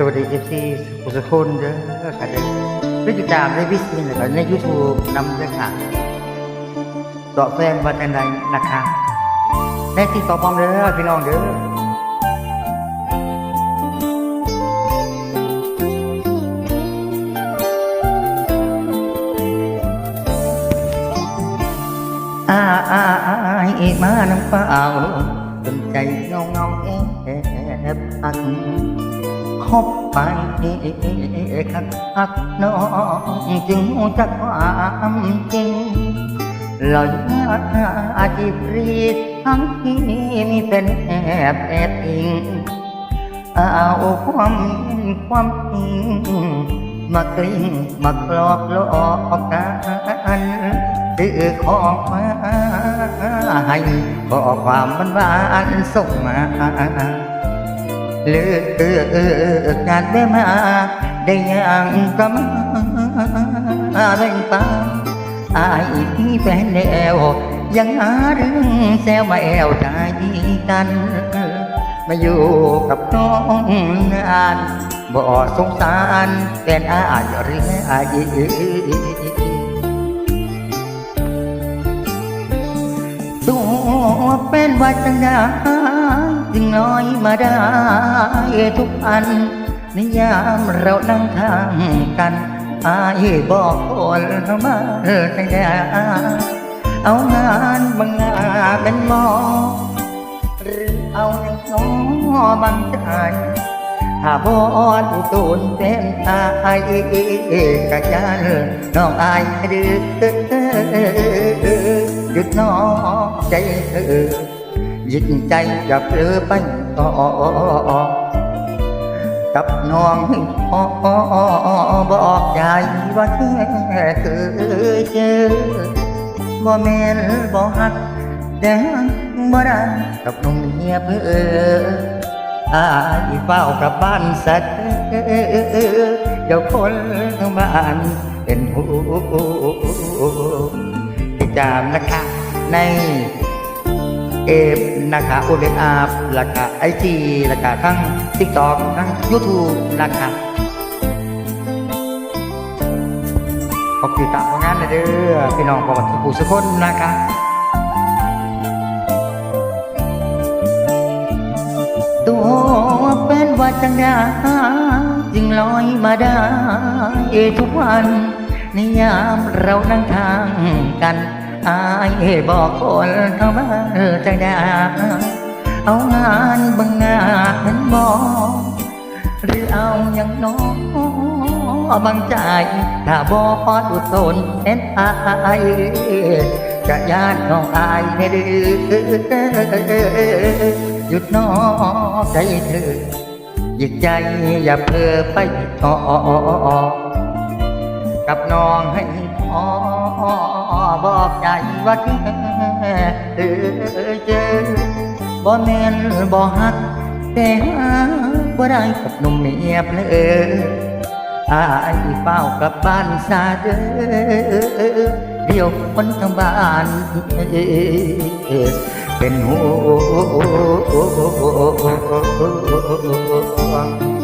สวัสดีเอฟซีสุขคนเด้อค่ะเด้อไปติดตามในวิซีแล้วก็ในยูทูบนำเด้อค่ะต่อแฟนวันใดนะคะในที่ต่อปองเด้อพี่น้องเด้ออาอาอายมาน้ำเปล่าจนใจเงาเงาแอบพัน คบไปคักคักน้องจึงจักความจริงลอยอาจีบรีดทั้งที่มีเป็นแอบแอบอิงเอาความความจริงมากลิ้งมากลอกลอกกันซื้อของมาให้ขอกความมันหวานส่งมา เลือกงานได้มา ได้ยังก็มาแบ่งปันอายที่แฟนแนวยังหาเรื่องแซวมาแอวใจกัน มาอยู่กับน้องนานบ่สงสารแฟนอายหรืออายตัวเป็นวัจังได จึงลอยมาได้ทุกอันในยามเรานั่งทางกันอายบอกคนมาแต่งเอางานบางงานเป็นหมอหรือเอาอย่างน้อบางใจถ้าบอนอุตุนเป็นอายกะยันน้องอายดื้อหยุดน้องใจเธอ หยิดใจอย่าเผลอไปต่อกับน้องให้พอบอกใจว่าแค่เคยเจอบ่แม่นบ่ฮักแดงบ่ได้กับหนุ่มเมียเพื่ออายเฝ้ากับบ้านสักเดี๋ยวคนทั้งบ้านเป็นหูติดตามนะคะใน เอฟนะคะโอเบกอาร์ราคาไอจีราคาทั้งติ๊กต็อกทั้งยูทูบนะคะขอบคุณตามผลงานนะเด้อพี่น้องประวัติผู้สุคนนะคะตัวเป็นว่าจังไดจึงลอยมาได้ทุกวัน ในยามเรานั่งทางกัน อายบอกคนเข้ามาจังไดเอางานบางงานบอกหรือเอาอย่างน้อบางใจ ถ้าบอกอุตนเอ็นอายจะยานน้องอายให้ดื้อหยุดน้อใจเธอหยิกใจอย่าเพลอไปต่อ กับน้องให้พอบอกใจว่าแค่เออเจอบ่แม่นบ่ฮักแต่หาบ่ได้กับนมเมียเพลออายเฝ้ากลับบ้านซาเด้อเดียวคนทั้งบ้านเป็นห่วง